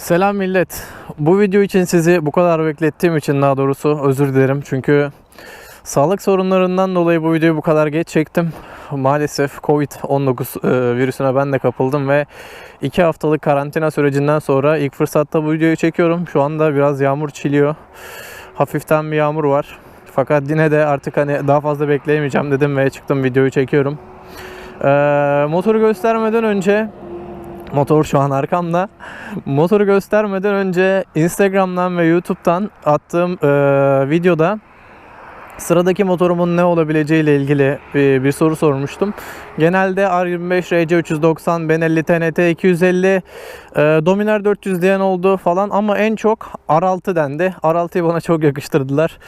Selam millet. Bu video için sizi bu kadar beklettiğim için daha doğrusu özür dilerim. Çünkü sağlık sorunlarından dolayı bu videoyu bu kadar geç çektim. Maalesef Covid-19 e, virüsüne ben de kapıldım ve 2 haftalık karantina sürecinden sonra ilk fırsatta bu videoyu çekiyorum. Şu anda biraz yağmur çiliyor. Hafiften bir yağmur var. Fakat yine de artık hani daha fazla bekleyemeyeceğim dedim ve çıktım videoyu çekiyorum. E, motoru göstermeden önce Motor şu an arkamda. Motoru göstermeden önce Instagram'dan ve YouTube'dan attığım e, videoda sıradaki motorumun ne olabileceği ile ilgili bir, bir soru sormuştum. Genelde R25 RC 390, Benelli TNT 250, e, Dominar 400 diyen oldu falan ama en çok R6 dendi. R6'yı bana çok yakıştırdılar.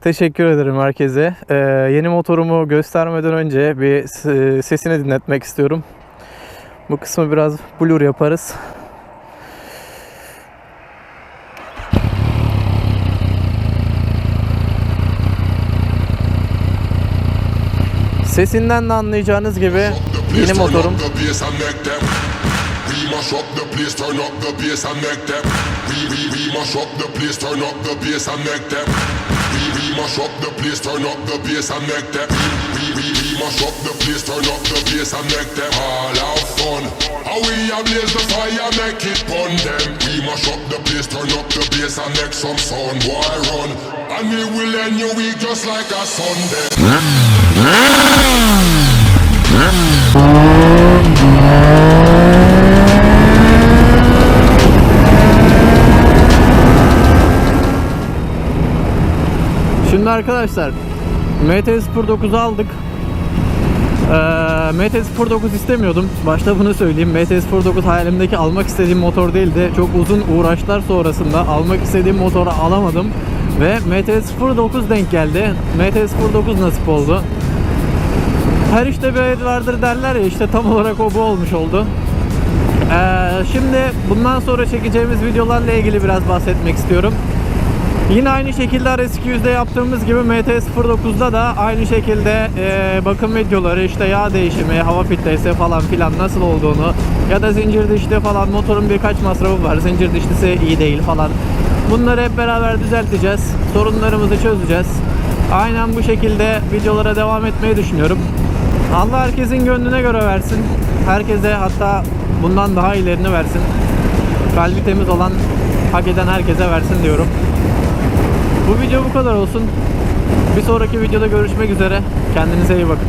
Teşekkür ederim herkese. E, yeni motorumu göstermeden önce bir sesini dinletmek istiyorum. Bu kısmı biraz blur yaparız. Sesinden de anlayacağınız gibi yeni motorum. How we a blaze the fire, make it fun them. We mash up the place, turn up the bass and make some sound, boy run. And we will end your week just like a Sunday. Şimdi arkadaşlar MT 09'u aldık. Ee, MT 09 istemiyordum. Başta bunu söyleyeyim. MT 09 hayalimdeki almak istediğim motor değildi. Çok uzun uğraşlar sonrasında almak istediğim motoru alamadım. Ve MT 09 denk geldi. MT 09 nasip oldu. Her işte bir hayır vardır derler ya işte tam olarak o bu olmuş oldu. Ee, şimdi bundan sonra çekeceğimiz videolarla ilgili biraz bahsetmek istiyorum. Yine aynı şekilde RS200'de yaptığımız gibi MT-09'da da aynı şekilde e, bakım videoları işte yağ değişimi, hava filtresi falan filan nasıl olduğunu ya da zincir dişli falan motorun birkaç masrafı var. Zincir dişlisi iyi değil falan. Bunları hep beraber düzelteceğiz. Sorunlarımızı çözeceğiz. Aynen bu şekilde videolara devam etmeyi düşünüyorum. Allah herkesin gönlüne göre versin. Herkese hatta bundan daha ilerini versin. Kalbi temiz olan hak eden herkese versin diyorum. Bu video bu kadar olsun. Bir sonraki videoda görüşmek üzere. Kendinize iyi bakın.